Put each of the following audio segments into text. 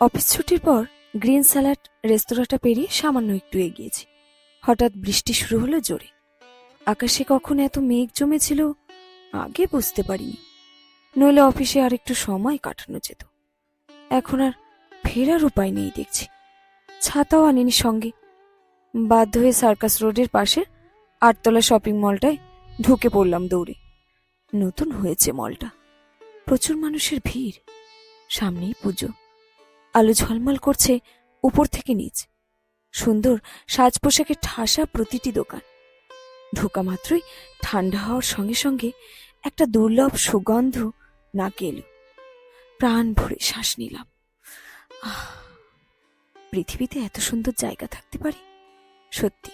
Office ছুটির পর green salad রেস্তোরাঁটা পেরিয়ে সামান্য একটু এগিয়েছি। হঠাৎ বৃষ্টি শুরু হলো জোরে। আকাশে কখন এত মেঘ জমেছিল, আগে বুঝতে পারিনি। নইলে অফিসে আর একটু সময় কাটানো যেত। এখন আর ফেরার উপায় নেই দেখছি। ছাতাও আনিনি সঙ্গে। বাধ্য হয়ে সার্কাস রোডের পাশে আটতলা শপিং মলটায় ঢুকে পড়লাম দৌড়ে। নতুন হয়েছে মলটা। প্রচুর মানুষের ভিড়। সামনেই পুজো। আলো ঝলমল করছে উপর থেকে নিচ। সুন্দর সাজ পোশাকের ঠাসা প্রতিটি দোকান। ঢোকা মাত্রই ঠান্ডা হওয়ার সঙ্গে সঙ্গে একটা দুর্লভ সুগন্ধ নাকে এলো। প্রাণ ভরে শ্বাস নিলাম। পৃথিবীতে এত সুন্দর জায়গা থাকতে পারে? সত্যি,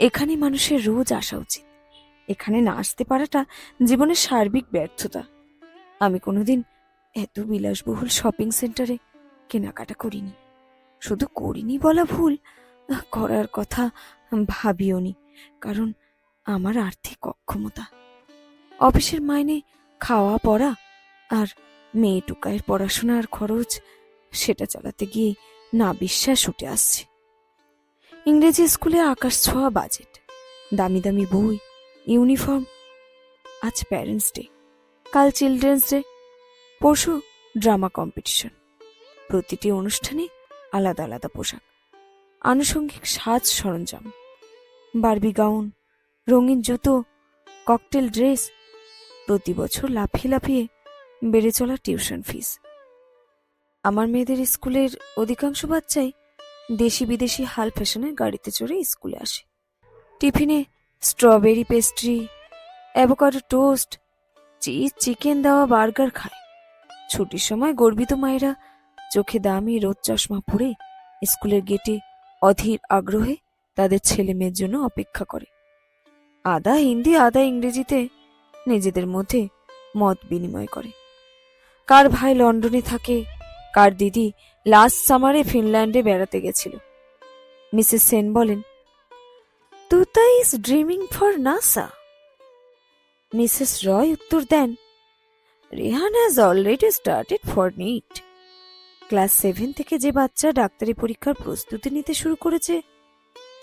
এখানে মানুষের রোজ আসা উচিত। এখানে না আসতে পারাটা জীবনের সার্বিক ব্যর্থতা। আমি কোনোদিন এত বিলাসবহুল শপিং সেন্টারে কেনাকাটা করিনি। শুধু করিনি বলা ভুল, করার কথা ভাবিও নি, কারণ আমার আর্থিক অক্ষমতা। অফিসের মাইনে খাওয়া, পড়া আর মেয়ে টুকায়ের পড়াশোনার খরচ, সেটা চালাতে গিয়ে না বিশ্বাস উঠে আসছে। ইংরেজি স্কুলে আকাশ ছোঁয়া বাজেট, দামি দামি বই, ইউনিফর্ম, আজ প্যারেন্টস ডে, কাল চিলড্রেন্স ডে, পরশু ড্রামা কম্পিটিশন। প্রতিটি অনুষ্ঠানে আলাদা আলাদা পোশাক, আনুষঙ্গিক সাজ সরঞ্জাম, বার্বি গাউন, রঙিন জুতো, ককটেল ড্রেস, প্রতি বছর লাফিয়ে লাফিয়ে বেড়ে চলা টিউশন ফিস। আমার মেয়েদের স্কুলের অধিকাংশ বাচ্চাই দেশি বিদেশি হাল ফ্যাশনের গাড়িতে চড়ে স্কুলে আসে। টিফিনে strawberry pastry, avocado toast, cheese, chicken দেওয়া বার্গার খায়। ছুটির সময় গর্বিত মায়েরা চোখে দামি রোদ চশমা পরে স্কুলের গেটে অধীর আগ্রহে তাদের ছেলে মেয়ের জন্য অপেক্ষা করে। আদা হিন্দি আদা ইংরেজিতে নিজেদের মধ্যে মত বিনিময় করে। কার ভাই লন্ডনে থাকে, কার দিদি লাস্ট সামারে ফিনল্যান্ডে বেড়াতে গেছিল। মিসেস সেন বলেন Tuta is dreaming for NASA Mrs Roy উত্তর দেন, Rehan has already started for NEET class seven থেকে যে বাচ্চা ডাক্তারি পরীক্ষার প্রস্তুতি নিতে শুরু করেছে,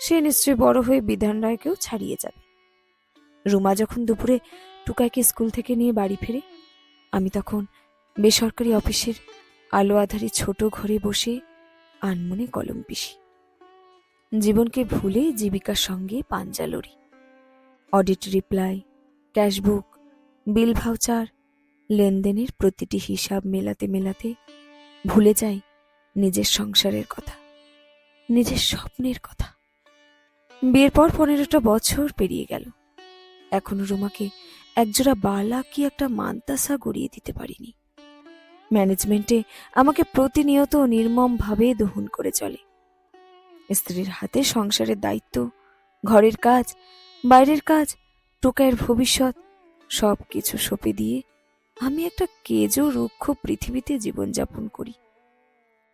সে নিশ্চয়ই বড় হয়ে বিধান রায়কেও ছাড়িয়ে যাবে। রুমা যখন দুপুরে টুকাইকে স্কুল থেকে নিয়ে বাড়ি ফিরে, আমি তখন বেসরকারি অফিসের আলো আধারী ছোট ঘরে বসে আনমনে কলম পিসি জীবনকে ভুলে জীবিকার সঙ্গে পাঞ্জা lorry. Audit reply, cashbook, bill voucher, লেনদেনের প্রতিটি হিসাব মেলাতে মেলাতে ভুলে যাই নিজের সংসারের কথা, নিজের স্বপ্নের কথা। বিয়ের পর পনেরোটা বছর পেরিয়ে গেল। এখনও রুমাকে একজোড়া বালা কি একটা মান্তাসা গড়িয়ে দিতে পারিনি। ম্যানেজমেন্টে আমাকে প্রতিনিয়ত নির্মমভাবে দহন করে চলে। স্ত্রীর হাতে সংসারের দায়িত্ব, ঘরের কাজ, বাইরের কাজ, টোকায়ের ভবিষ্যৎ সব কিছু সঁপে দিয়ে আমি একটা কেজো, রুক্ষ পৃথিবীতে জীবনযাপন করি।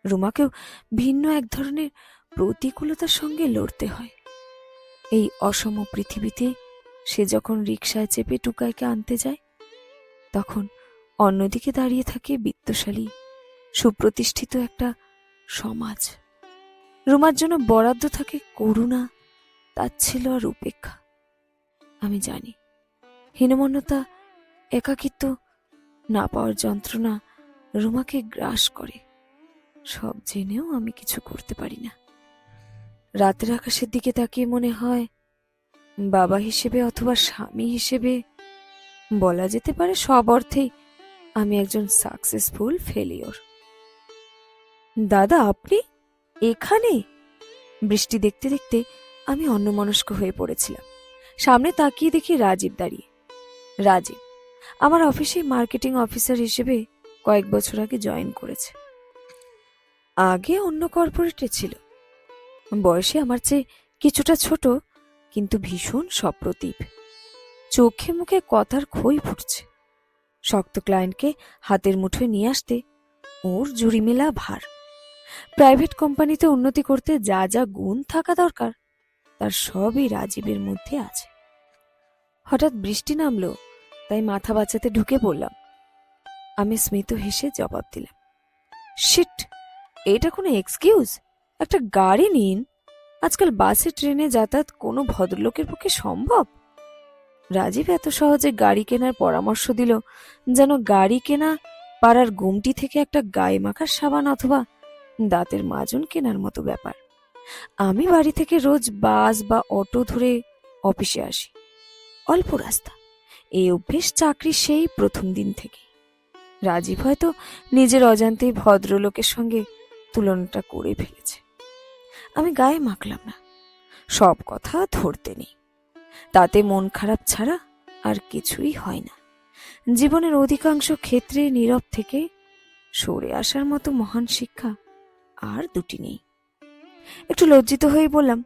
রুমাকেও ভিন্ন এক ধরনের প্রতিকূলতার সঙ্গে লড়তে হয়। এই অসম পৃথিবীতে সে যখন রিক্সায় চেপে টুকাইকে আনতে যায়, তখন অন্যদিকে দাঁড়িয়ে থাকে বিত্তশালী, সুপ্রতিষ্ঠিত একটা সমাজ। রুমার জন্য বরাদ্দ থাকে করুণা তাচ্ছিল আর উপেক্ষা। আমি জানি, হীনমন্যতা, একাকিত্ব না পাওয়ার যন্ত্রণা রুমাকে গ্রাস করে। সব জেনেও আমি কিছু করতে পারি না। রাতের আকাশের দিকে তাকিয়ে মনে হয়, বাবা হিসেবে অথবা স্বামী হিসেবে বলা যেতে পারে সব অর্থেই আমি একজন সাকসেসফুল ফেলিওর দাদা, আপনি এখানে? বৃষ্টি দেখতে দেখতে আমি অন্যমনস্ক হয়ে পড়েছিলাম। সামনে তাকিয়ে দেখি রাজীব দাঁড়িয়ে। রাজীব আমার অফিসে মার্কেটিং অফিসার হিসেবে কয়েক বছর আগে জয়েন করেছে। আগে অন্য কর্পোরেটে ছিল। বয়সে আমার চেয়ে কিছুটা ছোট, কিন্তু ভীষণ সপ্রতিভ। চোখে মুখে কথার খই ফুটছে। শক্ত ক্লায়েন্টকে হাতের মুঠোয় নিয়ে আসতে ওর জুড়িমেলা ভার। প্রাইভেট কোম্পানিতে উন্নতি করতে যা যা গুণ থাকা দরকার, তার সবই রাজীবের মধ্যে আছে। হঠাৎ বৃষ্টি নামলো তাই মাথা বাঁচাতে ঢুকে পড়লাম। আমি স্মিত হেসে জবাব দিলাম, শিট, এটা কোনো এক্সকিউজ একটা গাড়ি নিন। আজকাল বাসে, ট্রেনে যাতায়াত কোনো ভদ্রলোকের পক্ষে সম্ভব? রাজীব এত সহজে গাড়ি কেনার পরামর্শ দিল যেন গাড়ি কেনা, পাড়ার গুমটি থেকে একটা গায়ে মাখার সাবান অথবা দাঁতের মাজন কেনার মতো ব্যাপার। আমি বাড়ি থেকে রোজ বাস বা অটো ধরে অফিসে আসি। অল্প রাস্তা। এই অভ্যেস চাকরি সেই প্রথম দিন থেকে। রাজীব হয়তো নিজের অজান্তেই ভদ্রলোকের সঙ্গে তুলনাটা করে ফেলেছে। আমি গায়ে মাখলাম না। সব কথা ধরতে নেই। তাতে মন খারাপ ছাড়া আর কিছুই হয় না। জীবনের অধিকাংশ ক্ষেত্রে নীরব থেকে সরে আসার মতো মহান শিক্ষা আর দুটি নেই। একটু লজ্জিত হয়ে বললাম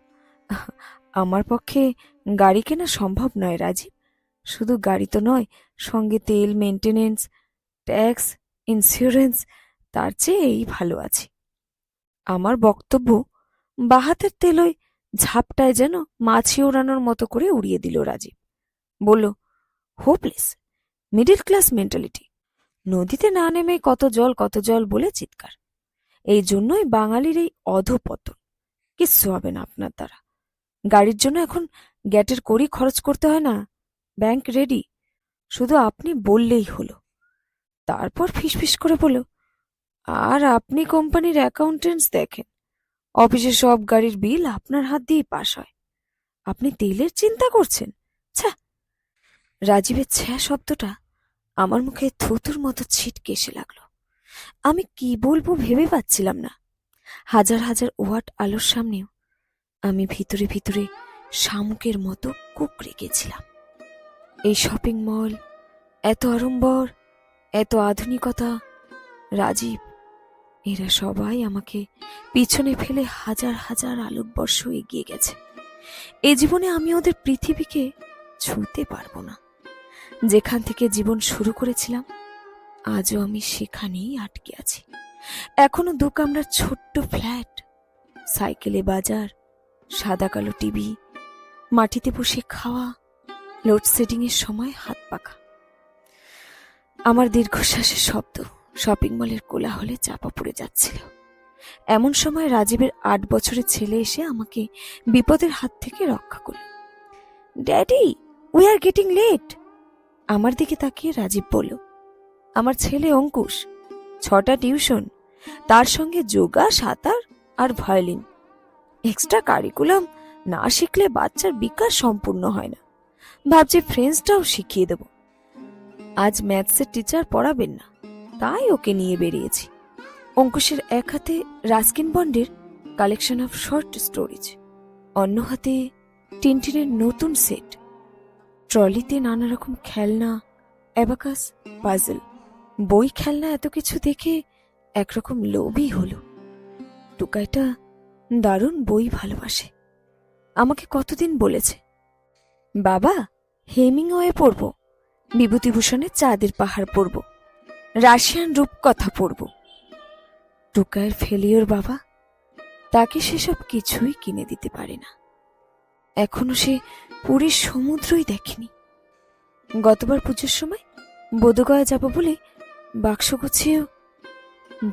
আমার পক্ষে গাড়ি কেনা সম্ভব নয় রাজীব। শুধু গাড়ি তো নয়, সঙ্গে তেল মেনটেনেন্স ট্যাক্স ইন্স্যুরেন্স তার চেয়ে এই ভালো আছি। আমার বক্তব্য, বাহাতের তেলই ঝাপটায় যেন মাছি ওড়ানোর মতো করে উড়িয়ে দিল রাজীব। বলল হোপলেস মিডিল ক্লাস মেন্টালিটি নদীতে না নেমে কত জল কত জল বলে চিৎকার। এই জন্যই বাঙালির এই অধপতন। কিচ্ছু হবে না আপনার দ্বারা। গাড়ির জন্য এখন গ্যাটের কড়ি খরচ করতে হয় না। Bank ready. শুধু আপনি বললেই হলো। তারপর ফিসফিস করে বলল, আর আপনি কোম্পানির অ্যাকাউন্টেন্টস দেখেন। অফিসে সব গাড়ির বিল আপনার হাত দিয়েই পাশ হয়। আপনি তেলের চিন্তা করছেন? ছ্যা রাজীবের ছ্যা শব্দটা আমার মুখে থুতুর মতো ছিটকে এসে লাগল। আমি কি বলব ভেবে পাচ্ছিলাম না। হাজার হাজার ওয়াট আলোর সামনেও আমি ভিতরে ভিতরে শামুকের মতো কুকড়ে গেছিলাম। এই শপিং মল এত আড়ম্বর, এত আধুনিকতা। রাজীব, এরা সবাই আমাকে পিছনে ফেলে হাজার হাজার আলোকবর্ষ এগিয়ে গেছে। এ জীবনে আমি ওদের পৃথিবীকে ছুঁতে পারব না। যেখান থেকে জীবন শুরু করেছিলাম, আজও আমি সেখানেই আটকে আছি। এখনও দু কামরার ছোট্ট ফ্ল্যাট, সাইকেলে বাজার, সাদা কালো টিভি, মাটিতে বসে খাওয়া লোডশেডিং এর সময় হাত পাখা। আমার দীর্ঘশ্বাসের শব্দ শপিং মলের কোলাহলে চাপা পড়ে যাচ্ছিল। এমন সময় রাজীবের আট বছরের ছেলে এসে আমাকে বিপদের হাত থেকে রক্ষা করল। Daddy we are getting late আমার দিকে তাকিয়ে রাজীব বলল, আমার ছেলে অঙ্কুশ, ছটা টিউশন, তার সঙ্গে যোগা, সাঁতার আর ভায়োলিন এক্সট্রা কারিকুলাম না শিখলে বাচ্চার বিকাশ সম্পূর্ণ হয় না। ভাবছি ফ্রেন্ডসটাও শিখিয়ে দেব। আজ ম্যাথসের টিচার পড়াবেন না, তাই ওকে নিয়ে বেরিয়েছি। অঙ্কুশের এক হাতে রাস্কিন বন্ডের কালেকশন অফ শর্ট স্টোরিজ অন্য হাতে টিনটিনের নতুন সেট ট্রলিতে নানা রকম খেলনা অ্যাবাকাস পাজল বই খেলনা এত কিছু দেখে একরকম লোভই হলো। টুকাইটা দারুণ বই ভালোবাসে। আমাকে কতদিন বলেছে বাবা, হেমিংওয়ে পড়ব। বিভূতিভূষণের চাঁদের পাহাড় পড়ব। রাশিয়ান রূপকথা পড়ব। টুকাইয়ের ফেলিওর বাবা, তাকে সেসব কিছুই কিনে দিতে পারে না। এখনও সে পুরীর সমুদ্রই দেখেনি। গতবার পুজোর সময় বোধগয়া যাব বলে বাক্স গুছিয়েও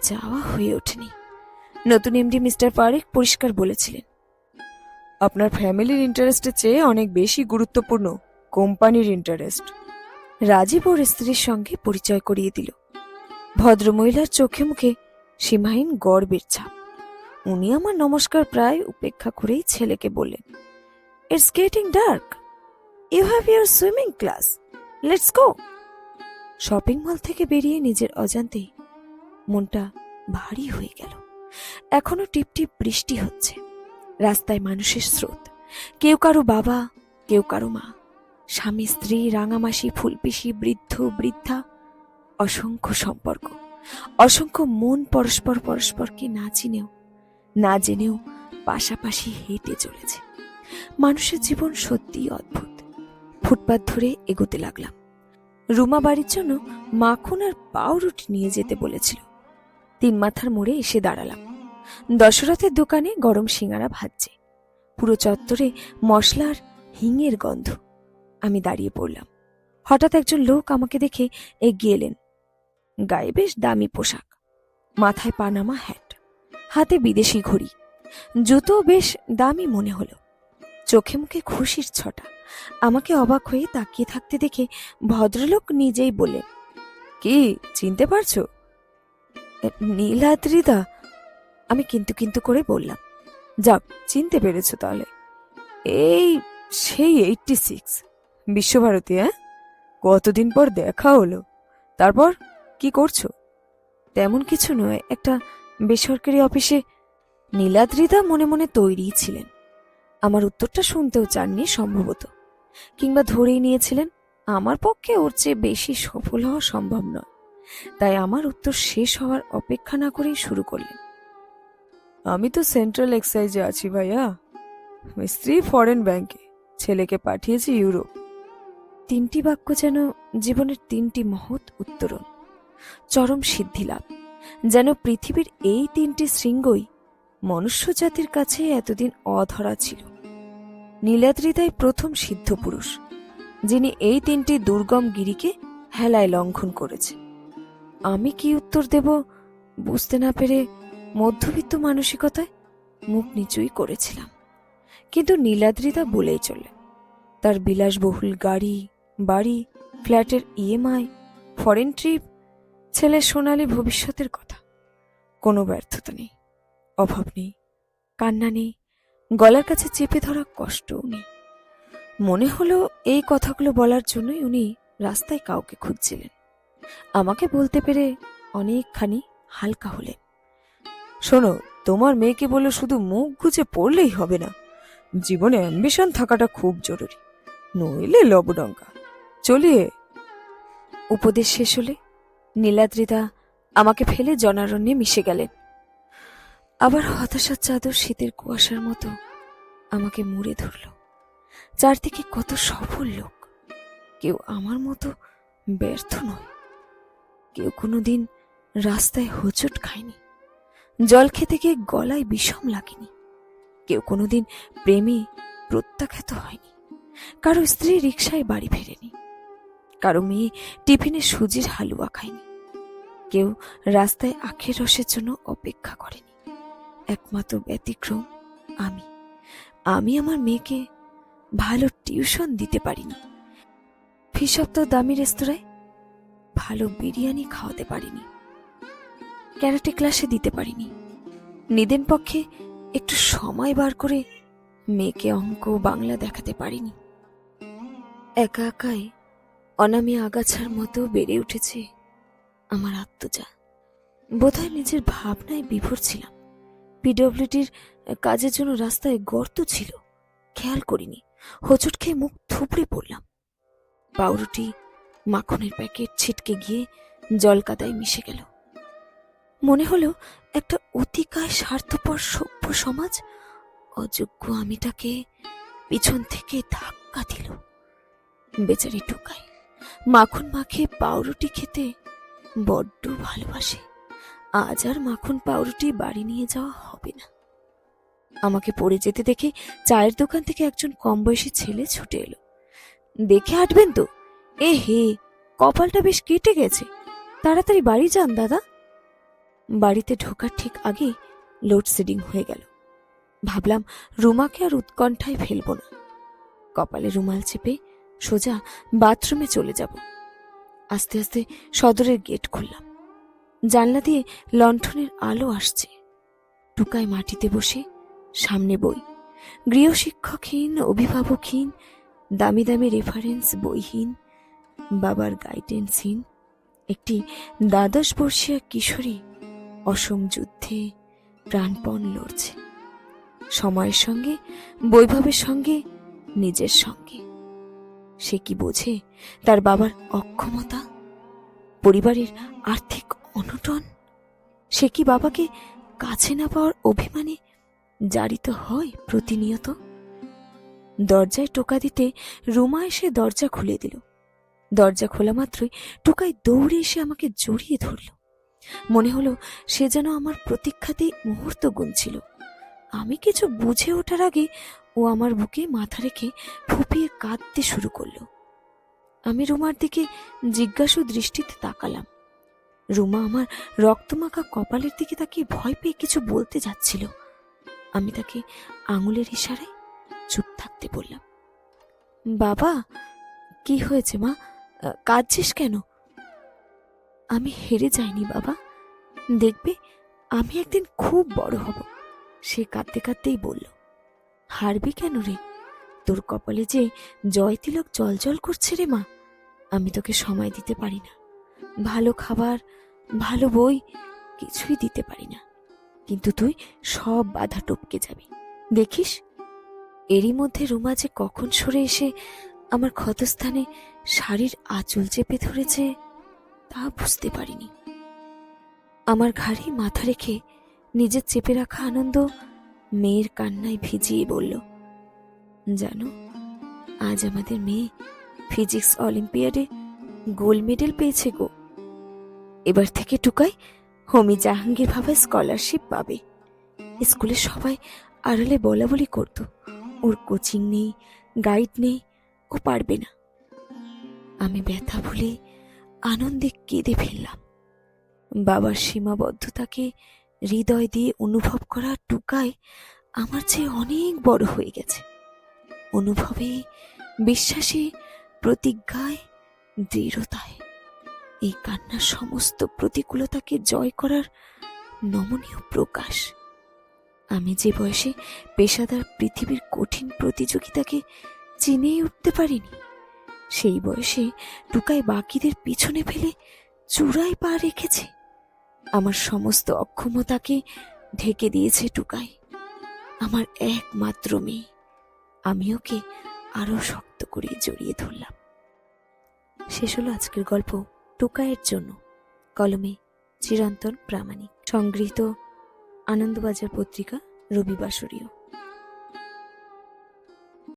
যাওয়া হয়ে ওঠেনি। নতুন এমডি মিস্টার পারেক পরিষ্কার বলেছিলেন। আপনার ফ্যামিলির ইন্টারেস্টের চেয়ে অনেক বেশি গুরুত্বপূর্ণ কোম্পানির ইন্টারেস্ট রাজীব ওর স্ত্রীর সঙ্গে পরিচয় করিয়ে দিল। ভদ্রমহিলার চোখে মুখে সীমাহীন গর্বের ছাপ। উনি আমার নমস্কার প্রায় উপেক্ষা করেই ছেলেকে বললেন it's getting dark you have your swimming class let's go shopping mall থেকে বেরিয়ে নিজের অজান্তেই মনটা ভারী হয়ে গেল। এখনও টিপটিপ বৃষ্টি হচ্ছে। রাস্তায় মানুষের স্রোত। কেউ কারও বাবা, কেউ কারও মা। স্বামী, স্ত্রী, রাঙামাসি, ফুলপিসি, বৃদ্ধ, বৃদ্ধা, অসংখ্য সম্পর্ক। অসংখ্য মন পরস্পর পরস্পরকে না চিনেও, না জেনেও পাশাপাশি হেঁটে চলেছে। মানুষের জীবন সত্যিই অদ্ভুত। ফুটপাত ধরে এগোতে লাগলাম। রুমা বাড়ির জন্য মাখন আর পাউরুটি নিয়ে যেতে বলেছিল। তিন মাথার মোড়ে এসে দাঁড়ালাম। দশরথের দোকানে গরম সিঙ্গারা ভাজছে। পুরো চত্বরে মশলার হিঙের গন্ধ। আমি দাঁড়িয়ে পড়লাম। হঠাৎ একজন লোক আমাকে দেখে এগিয়ে এলেন। গায়ে বেশ দামি পোশাক, মাথায় পানামা হ্যাট হাতে বিদেশি ঘড়ি। জুতো বেশ দামি মনে হলো। চোখে মুখে খুশির ছটা। আমাকে অবাক হয়ে তাকিয়ে থাকতে দেখে ভদ্রলোক নিজেই বললেন, কি, চিনতে পারছ? নীলাদ্রিদা আমি কিন্তু কিন্তু করে বললাম যাক চিনতে পেরেছ তাহলে। এই সেই এইটটি সিক্স বিশ্বভারতী হ্যাঁ কতদিন পর দেখা হলো, তারপর কি করছ? তেমন কিছু নয়, একটা বেসরকারি অফিসে নীলাদ্রিদা মনে মনে তৈরি ছিলেন। আমার উত্তরটা শুনতেও চাননি সম্ভবত, কিংবা ধরেই নিয়েছিলেন, আমার পক্ষে ওর চেয়ে বেশি সফল হওয়া সম্ভব নয়। তাই আমার উত্তর শেষ হওয়ার অপেক্ষা না করেই শুরু করলেন। আমি তো সেন্ট্রাল এক্সাইজে আছি ভাইয়া। স্ত্রী ফরেন ব্যাংকে ছেলেকে পাঠিয়েছি ইউরোপ তিনটি বাক্য যেন জীবনের তিনটি মহৎ উত্তরণ। চরম সিদ্ধি লাভ যেন পৃথিবীর এই তিনটি শৃঙ্গই মনুষ্য জাতির কাছে এতদিন অধরা ছিল। নীলাদ্রিদাই প্রথম সিদ্ধ পুরুষ, যিনি এই তিনটি দুর্গম গিরিকে হেলায় লঙ্ঘন করেছে। আমি কি উত্তর দেব বুঝতে না পেরে মধ্যবিত্ত মানসিকতায় মুখ নিচুই করেছিলাম। কিন্তু নীলাদ্রিদা বলেই চললেন তার বিলাসবহুল গাড়ি, বাড়ি, ফ্ল্যাটের ইএমআই ফরেন ট্রিপ ছেলে সোনালি ভবিষ্যতের কথা। কোনো ব্যর্থতা নেই, অভাব নেই, কান্না নেই, গলার কাছে চেপে ধরা কষ্টও নেই। মনে হলো এই কথাগুলো বলার জন্যই উনি রাস্তায় কাউকে খুঁজছিলেন। আমাকে বলতে পেরে অনেকখানি হালকা হলেন। শোনো, তোমার মেয়েকে বলে শুধু মুখ গুজে পড়লেই হবে না। জীবনে অ্যাম্বিশন থাকাটা খুব জরুরি। নইলে লবডঙ্কা। চলিয়ে উপদেশ শেষ হলে নীলাদ্রিদা আমাকে ফেলে জনারণ্যে মিশে গেলেন। আবার হতাশার চাদর শীতের কুয়াশার মতো আমাকে মুড়ে ধরল। চারদিকে কত সফল লোক। কেউ আমার মতো ব্যর্থ নয়। কেউ কোনোদিন রাস্তায় হোঁচট খায়নি। জল খেতে গিয়ে গলায় বিষম লাগেনি। কেউ কোনোদিন প্রেমে প্রত্যাখ্যাত হয়নি। কারও স্ত্রী রিক্সায় বাড়ি ফেরেনি। কারও মেয়ে টিফিনে সুজির হালুয়া খায়নি। কেউ রাস্তায় আখের রসের জন্য অপেক্ষা করেনি। একমাত্র ব্যতিক্রম আমি। আমি আমার মেয়েকে ভালো টিউশন দিতে পারিনি। ফি সপ্তাহ দামি রেস্তোরাঁয় ভালো বিরিয়ানি খাওয়াতে পারিনি। ক্যারাটে ক্লাসে দিতে পারিনি। নিদেন পক্ষে একটু সময় বার করে মেয়েকে অঙ্ক বাংলা দেখাতে পারিনি। একা একাই অনামি আগাছার মতো বেড়ে উঠেছে আমার আত্মজা। বোধহয় নিজের ভাবনায় বিভোর ছিলাম। পিডব্লিউডির কাজের জন্য রাস্তায় গর্ত ছিল। খেয়াল করিনি। হোঁচট খেয়ে মুখ থুবড়ে পড়লাম। পাউরুটি, মাখনের প্যাকেট ছিটকে গিয়ে জল কাদায় মিশে গেল। মনে হলো একটা অতিকায় স্বার্থপর সভ্য সমাজ অযোগ্য আমিটাকে পিছন থেকে ধাক্কা দিল। বেচারি টোকাই মাখন মাখে পাউরুটি খেতে বড্ড ভালোবাসে। আজ আর মাখন পাউরুটি বাড়ি নিয়ে যাওয়া হবে না। আমাকে পড়ে যেতে দেখে চায়ের দোকান থেকে একজন কম বয়সী ছেলে ছুটে এলো। দেখে হাঁটবেন তো? এ হে, কপালটা বেশ কেটে গেছে। তাড়াতাড়ি বাড়ি যান, দাদা। বাড়িতে ঢোকার ঠিক আগে লোডশেডিং হয়ে গেল। ভাবলাম রুমাকে আর উৎকণ্ঠায় ফেলব না। কপালে রুমাল চেপে সোজা বাথরুমে চলে যাব। আস্তে আস্তে সদরের গেট খুললাম। জানলা দিয়ে লণ্ঠনের আলো আসছে। টুকায় মাটিতে বসে সামনে বই। গৃহশিক্ষকহীন, অভিভাবকহীন, দামি দামি রেফারেন্স বইহীন, বাবার গাইডেন্সহীন একটি দ্বাদশ বর্ষীয় কিশোরী অসম যুদ্ধে প্রাণপণ লড়ছে। সময়ের সঙ্গে, বৈভবের সঙ্গে, নিজের সঙ্গে। সে কি বোঝে তার বাবার অক্ষমতা? পরিবারের আর্থিক অনটন? সে কি বাবাকে কাছে না পাওয়ার অভিমানে জারিত হয় প্রতিনিয়ত? দরজায় টোকা দিতে রুমা এসে দরজা খুলে দিল। দরজা খোলা মাত্রই টোকায় দৌড়ে এসে আমাকে জড়িয়ে ধরল। মনে হলো সে যেন আমার প্রতীক্ষাতেই মুহূর্ত গুনছিল। আমি কিছু বুঝে ওঠার আগে ও আমার বুকে মাথা রেখে ফুপিয়ে কাঁদতে শুরু করল। আমি রুমার দিকে জিজ্ঞাসু দৃষ্টিতে তাকালাম। রুমা আমার রক্তমাখা কপালের দিকে তাকিয়ে ভয় পেয়ে কিছু বলতে যাচ্ছিল। আমি তাকে আঙুলের ইশারায় চুপ থাকতে বললাম, বাবা, কি হয়েছে মা? কাঁদছিস কেন? আমি হেরে যাইনি, বাবা। দেখবে, আমি একদিন খুব বড় হব। সে কাঁদতে কাঁদতেই বলল, হারবি কেন রে? তোর কপালে যে জয় তিলক জল জল করছে রে মা, আমি তোকে সময় দিতে পারি না। ভালো খাবার, ভালো বই, কিছুই দিতে পারি না। কিন্তু তুই সব বাধা টপকে যাবি। দেখিস, এরই মধ্যে রুমা যে কখন সরে এসে আমার ক্ষতস্থানে শাড়ির আঁচল চেপে ধরেছে তা বুঝতে পারিনি। আমার ঘাড়ে মাথা রেখে নিজের চেপে রাখা আনন্দ মেয়ের কান্নায় ভিজিয়ে বলল, জানো, আজ আমাদের মেয়ে ফিজিক্স অলিম্পিয়াডে গোল্ড মেডেল পেয়েছে গো। এবার থেকে টুকাই হোমি জাহাঙ্গীর ভাবে স্কলারশিপ পাবে। স্কুলে সবাই আড়ালে বলা বলি করতো, ওর কোচিং নেই, গাইড নেই, ও পারবে না। আমি ব্যথা ভুলে আনন্দে কেঁদে ফেললাম। বাবার সীমাবদ্ধতাকে হৃদয় দিয়ে অনুভব করা টুকায় আমার চেয়ে অনেক বড় হয়ে গেছে। অনুভবে, বিশ্বাসে, প্রতিজ্ঞায়, দৃঢ়তায় এই কান্নার সমস্ত প্রতিকূলতাকে জয় করার নমনীয় প্রকাশ। আমি যে বয়সে পেশাদার পৃথিবীর কঠিন প্রতিযোগিতাকে চিনেই উঠতে পারিনি সেই বয়সে টুকাই বাকিদের পিছনে ফেলে চূড়ায় পা রেখেছে। আমার সমস্ত অক্ষমতাকে ঢেকে দিয়েছে টুকাই। আমার একমাত্র মেয়ে। আমি ওকে আরও শক্ত করে জড়িয়ে ধরলাম। শেষ হলো আজকের গল্প টুকাইয়ের জন্য। কলমে চিরন্তন প্রামাণিক। সংগৃহীত আনন্দবাজার পত্রিকা রবিবাসরীয়।